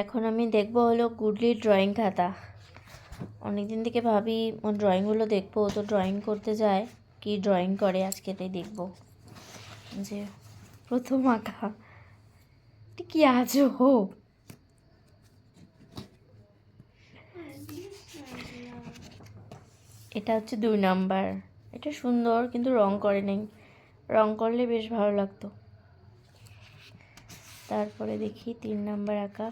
এখন আমি দেখব হলো গুডলির ড্রয়িং খাতা। অনেকদিন থেকে ভাবি, ওর ড্রয়িংগুলো দেখব, ও তো ড্রয়িং করতে যায়। কি ড্রয়িং করে? আজকে তাই দেখব। যে প্রথম আঁকা। কি আজও হোক এটা হচ্ছে দুই নাম্বার। এটা সুন্দর, কিন্তু রং করে নেই। রং করলে বেশ ভালো লাগতো। তারপরে দেখি তিন নাম্বার আঁকা।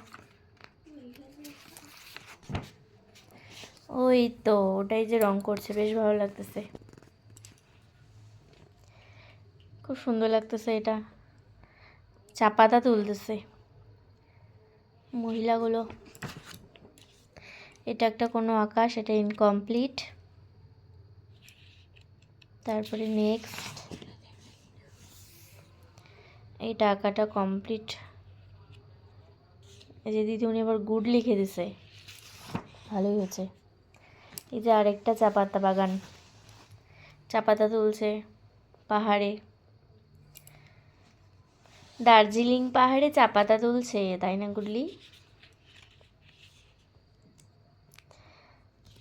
ওই তো, ওটাই যে রং করছে, বেশ ভালো লাগতেছে। খুব সুন্দর লাগতেছে এটা। চা পাতা তুলতেছে। মহিলাগুলো। এটা একটা কোনো আকাশ, এটা ইনকমপ্লিট তারপরে নেক্সট এইটা আঁকাটা কমপ্লিট এই যে দিদি উনি আবার গুড লিখে দিছে। ভালোই হয়েছে। এই যে আরেকটা চা পাতা বাগান। চা পাতা তুলছে পাহাড়ে। দার্জিলিং পাহাড়ে চা পাতা তুলছে, তাই না গুডলি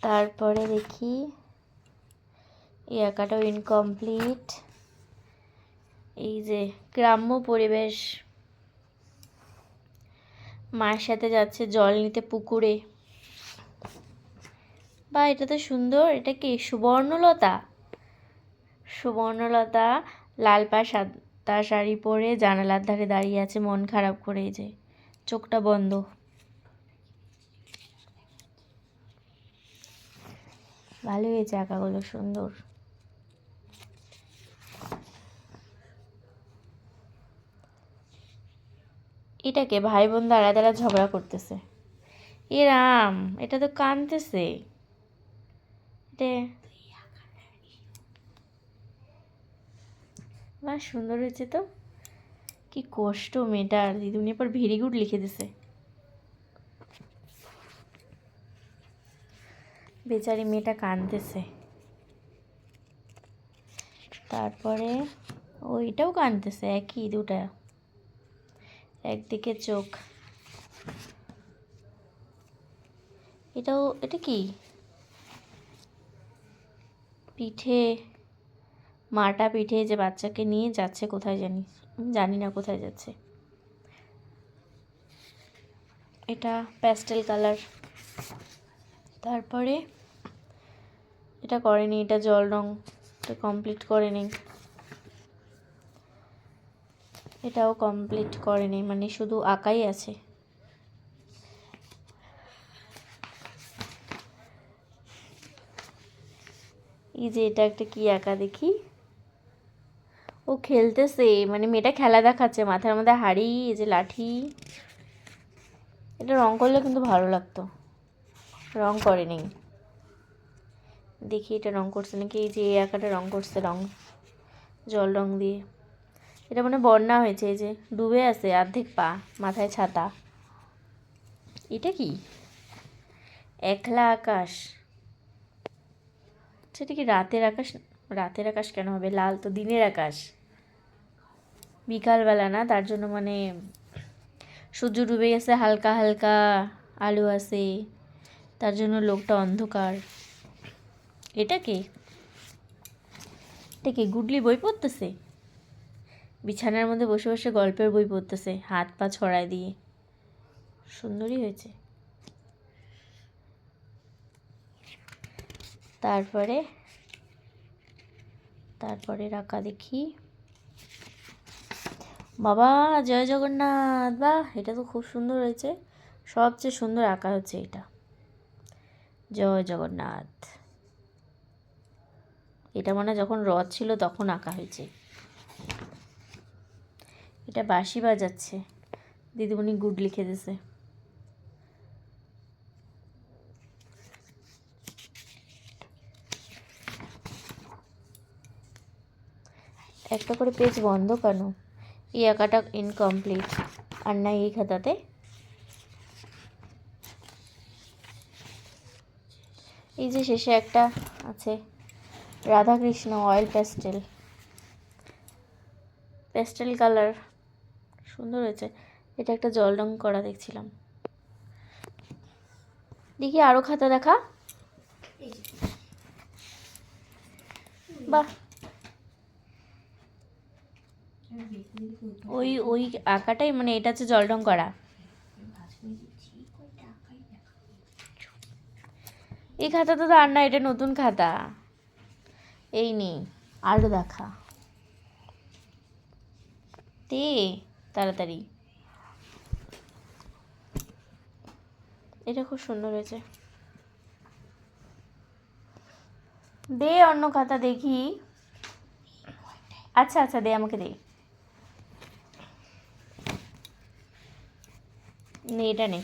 তারপরে দেখি, এই আঁকাটাও ইনকমপ্লিট এই যে গ্রাম্য পরিবেশ। মায়ের সাথে যাচ্ছে জল নিতে পুকুরে। বা এটা তো সুন্দর, এটা কি সুবর্ণলতা? সুবর্ণলতা, লাল পা, সাদা শাড়ি পরে জানালার ধারে দাঁড়িয়ে আছে, মন খারাপ করে যে, চোখটা বন্ধ। ভালো হয়েছে আঁকাগুলো, সুন্দর। এটাকে ভাই বোন দাঁড়া দাঁড়া ঝগড়া করতেছে। এ রাম, এটা তো কানতেছে এটা বাহ, সুন্দর হয়েছে তো। কি কষ্ট মেয়েটার দিদুনি পর ভেরি গুড লিখে দিছে। বেচারি মেয়েটা কানতেছে তারপরে ওইটাও কানতেছে একই দুটা। একদিকে চোখ। এটাও, এটা কি? পিঠে, মাটা পিঠে যে বাচ্চাকে নিয়ে যাচ্ছে কোথায় জানি জানি না কোথায় যাচ্ছে। এটা প্যাস্টেল কালার তারপরে এটা করেনি, এটা জল রং, এটা কমপ্লিট করেনি। এটাও কমপ্লিট করেনি মানে শুধু আঁকাই আছে। এই যে এটা একটা কি আঁকা দেখি? ও খেলতেছে মানে মেয়েটা খেলা দেখাচ্ছে, মাথার মধ্যে হাড়ি, এই যে লাঠি। এটা রং করলে কিন্তু ভালো লাগতো। রং করেনি। দেখি এটা রং করছে নাকি, এই যে এই আঁকাটা রং করছে রং, জল রং দিয়ে। এটা মানে বন্যা হয়েছে, এই যে ডুবে আছে, অর্ধেক পা, মাথায় ছাতা। এটা কি? একলা আকাশ। সেটা কি রাতের আকাশ? রাতের আকাশ কেন হবে? লাল তো দিনের আকাশ। বিকালবেলা না, তার জন্য মানে সূর্য ডুবে গেছে হালকা হালকা আলো আছে। তার জন্য লোকটা অন্ধকার। এটা কে? এটা কি গুডলি বই পড়তেছে? বিছানার মধ্যে বসে বসে গল্পের বই পড়তেছে, হাত পা ছড়ায় দিয়ে। সুন্দরই হয়েছে। তারপরে তারপরে রাখা দেখি। বাবা, জয় জগন্নাথ, বাহ, এটা তো খুব সুন্দর হয়েছে। সবচেয়ে সুন্দর আঁকা হচ্ছে এটা। জয় জগন্নাথ। এটা মানে যখন রথ ছিল তখন আঁকা হয়েছে। এটা বাঁশি বাজাচ্ছে। দিদিমণি গুড লিখে দিছে একটা করে পেজ বন্ধ কেন? এই আঁকাটা ইনকমপ্লিট আর না এই খাতাতে? এই যে শেষে একটা আছে Radhakrishna oil pastel pastel colour সুন্দর হয়েছে। এটা একটা জল রং করা দেখছিলাম। দেখি আরও খাতা দেখা। বাহ আর বের করে দিলে কই ওই ওই আঁকাটাই মানে এটা হচ্ছে জল রং করা। এই খাতা তো আর না, এটা নতুন খাতা। এই নে আরও দেখা। দে, তাড়াতাড়ি। এটা খুব সুন্দর হয়েছে। দে অন্য খাতা দেখি। আচ্ছা আচ্ছা দে, আমাকে দে। এটা নে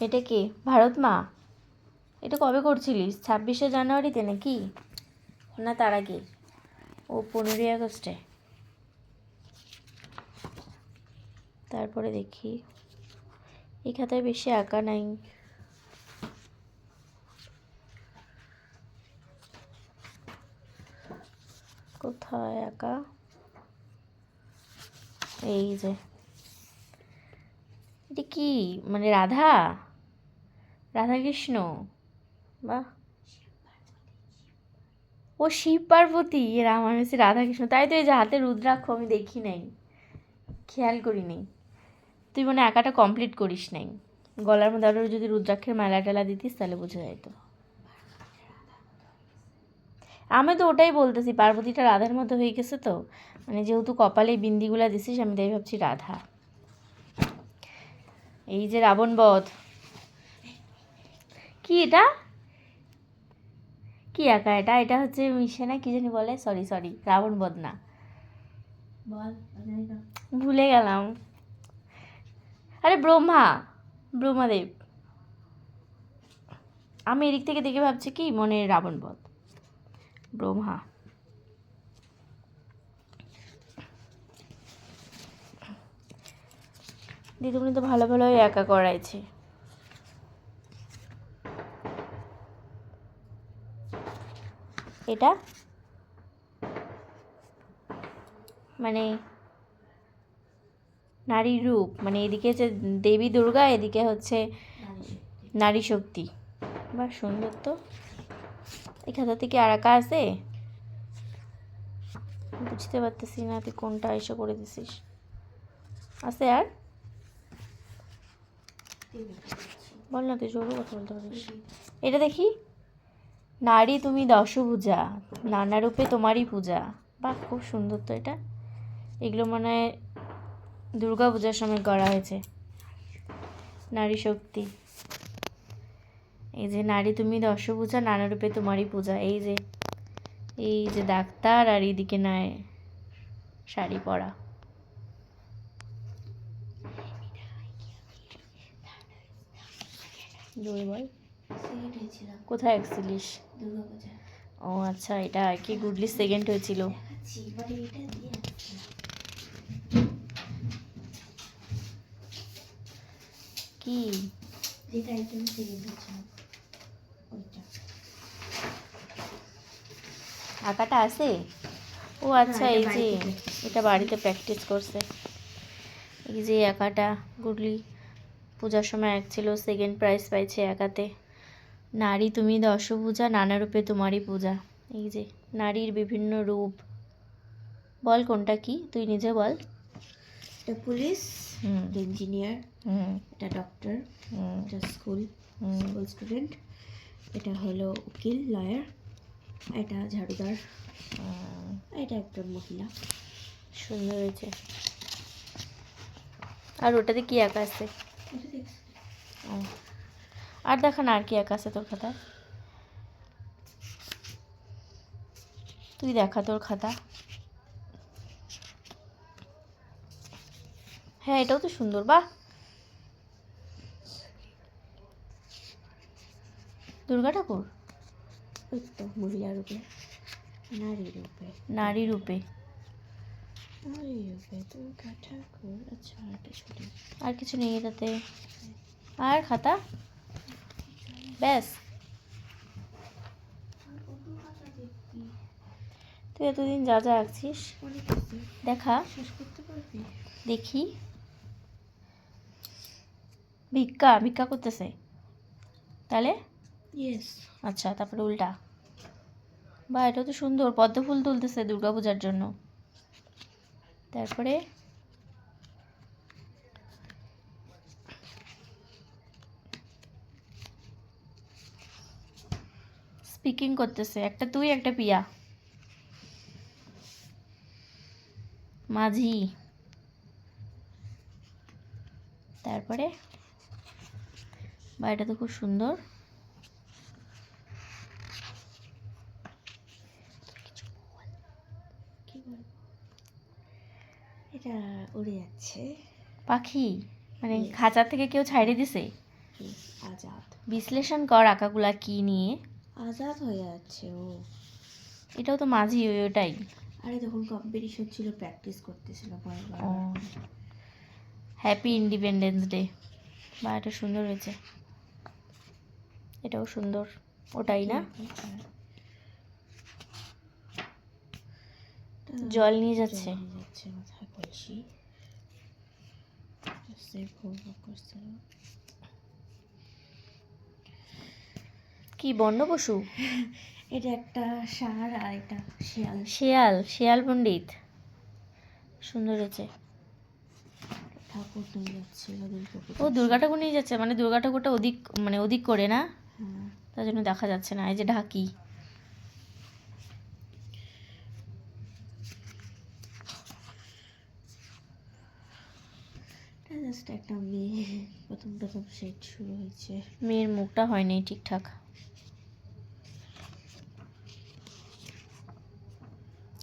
এটা কি? ভারত মা? এটা কবে করছিলিস? ছাব্বিশে জানুয়ারিতে নাকি? না, তার আগে। ও পনেরোই আগস্টে। তারপরে দেখি। এই খাতায় বেশি আঁকা নাই। কোথায় আঁকা? এই যে। এটা কি? মানে রাধা? রাধা কৃষ্ণ বাহ। ও শিব পার্বতী। এ রাম, আমি হচ্ছে রাধা কৃষ্ণ তাই তো এই যে হাতে রুদ্রাক্ষ আমি দেখি নাই। খেয়াল করি নাই। তুই মানে একাটা কমপ্লিট করিস নাই। গলার মধ্যে আরও যদি রুদ্রাক্ষের মেলা টেলা দিতিস, তাহলে বোঝা যেত আমি তো ওটাই বলতেছি পার্বতীটা রাধার মতো হয়ে গেছে তো। মানে যেহেতু কপালে বিন্দিগুলা দিছিস আমি তাই ভাবছি রাধা। এই যে রাবণ বধ। কি এটা? কি আঁকা এটা? এটা হচ্ছে মিশে না কি জানি বলে? সরি সরি রাবণ বধ না। ভুলে গেলাম। আরে ব্রহ্মা ব্রহ্মাদেব। আমি এদিক থেকে দেখে ভাবছি কি মনে রাবণ বধ। ব্রহ্মা। দিদিমণি তো ভালো ভালোই একা করাইছে। এটা? মানে নারী রূপ মানে এদিকে হচ্ছে দেবী দুর্গা এদিকে হচ্ছে নারী শক্তি। বা সুন্দর তো। এই খাতাতে কি আর একা আছে? বুঝতে পারতেছি না, তুই কোনটা এসে করে দিছিস। আছে আর? বল না, তুই জোরও কথা বলতে পারিস। এটা দেখি। নারী তুমি দশভূজা, নানা রূপে তোমারই পূজা। বাহ, খুব সুন্দর তো এটা। এগুলো মনে হয় দুর্গা পূজার সময় করা হয়েছে। নারী শক্তি। এই যে নারী তুমি দশভূজা, নানা রূপে তোমারই পূজা। এই যে এই যে ডাক্তার আর এইদিকে নয়, শাড়ি পরা। কোথায় এক্সিলিস ও আচ্ছা এটা কি গুডলি সেকেন্ড হয়েছিল। কি? সেকেন্ড হয়েছিলাম আঁকাটা আছে? ও আচ্ছা এই যে এটা বাড়িতে প্র্যাকটিস করছে। এই যে এই আঁকাটা গুডলি পূজার সময় এক ছিল সেকেন্ড প্রাইজ পাইছে একাতে। নারী তুমি দশভূজা নানা রূপে তোমারই পূজা। এই যে নারীর বিভিন্ন রূপ। বল কোনটা কি? তুই নিজে বল। এটা পুলিশ হুম। ইঞ্জিনিয়ার হুম। এটা ডক্টর এটা স্কুল স্কুল স্টুডেন্ট এটা হলো উকিল লয়ার এটা ঝাড়ুদার। এটা একজন মহিলা। সুন্দর হয়েছে। আর ওটাতে কি আঁকা আছে? আর দেখা না আর কি একা আছে তোর খাতায়? তুই দেখা তোর খাতা। হ্যাঁ এটাও তো সুন্দর বা দুর্গা ঠাকুর? তো মহিলার রূপে নারী রূপে। নারী রূপে। নারী রূপে দুর্গা ঠাকুর। আচ্ছা এটা ছুটি আর কিছু নেই এটাতে। আর খাতা? ব্যাস। তুই এতদিন যা যা আঁকছিস দেখা। শেষ করতে পারবি দেখি। ভিক্ষা ভিক্ষা করতেছে। তাহলে? ইয়েস আচ্ছা তারপরে উল্টা। বা এটা তো সুন্দর, পদ্ম ফুল তুলতেছে দুর্গাপূজার জন্য। তারপরে স্পিকিং করতেছে, একটা তুই, একটা পিয়া। মাঝি। তারপরে বাড়িটা তো খুব সুন্দর কি বলব এটা উড়ে যাচ্ছে। পাখি? মানে. খাঁচা থেকে কেউ ছাইড়ে দিছে? আজাদ। বিশ্লেষণ কর আঁকাগুলা কি নিয়ে। আজাদ হয়ে যাচ্ছে ও। এটাও তো মাঝি ওই ওটাই। আরে যখন কম্পিটিশন ছিল প্র্যাকটিস করতেছিল হ্যাপি ইন্ডিপেন্ডেন্স ডে বা এটা সুন্দর হয়েছে। এটাও সুন্দর। ওটাই না? জল নিয়ে যাচ্ছে। কি বন্য পশু? এটা একটা ষাঁড় আর এটা শিয়াল। শেয়াল শেয়াল পণ্ডিত। সুন্দর হয়েছে। ঠাকুর নিয়ে যাচ্ছিল ও দুর্গা ঠাকুর নিয়ে যাচ্ছে মানে দুর্গা ঠাকুরটা ওদিক মানে ওদিক করে না? হ্যাঁ। তার জন্য দেখা যাচ্ছে না এই যে ঢাকি। জাস্ট একটা মেয়ে। প্রথম প্রথম সেট শুরু হয়েছে। মেয়ের মুখটা হয়নি ঠিকঠাক।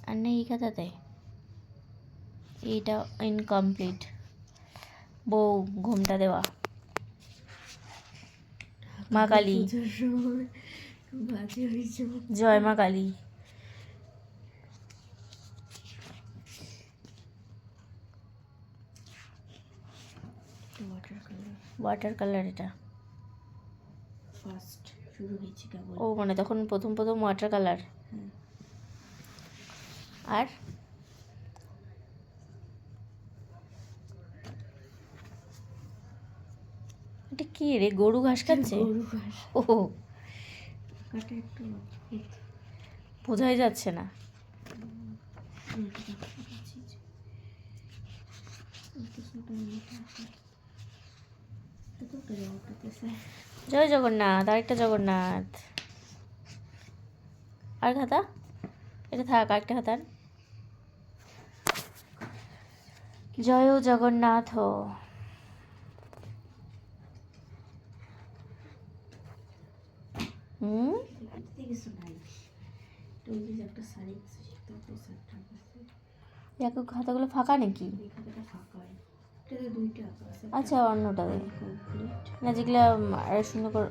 আর না এই খাতাতে। এইটা ইনকমপ্লিট বউ ঘুমটা দেওয়া। মা কালী। জয় মা Kali water colour water colour এটা। ফার্স্ট শুরু হয়েছে কেবল। ও মানে তখন প্রথম প্রথম ওয়াটার কালার হ্যাঁ। আর? এটা কি রে? গরু ঘাস খাচ্ছে? ও। বোঝাই যাচ্ছে না। জয় জগন্নাথ, আরেকটা জগন্নাথ। আর খাতা এটা থাক, আরেকটা খাতার জয় জগন্নাথ হুম? দেখো, খাতাগুলো ফাঁকা নাকি? খাতাটা ফাঁকা আচ্ছা অন্যটা দেখুন না যেগুলো আর সুন্দর করে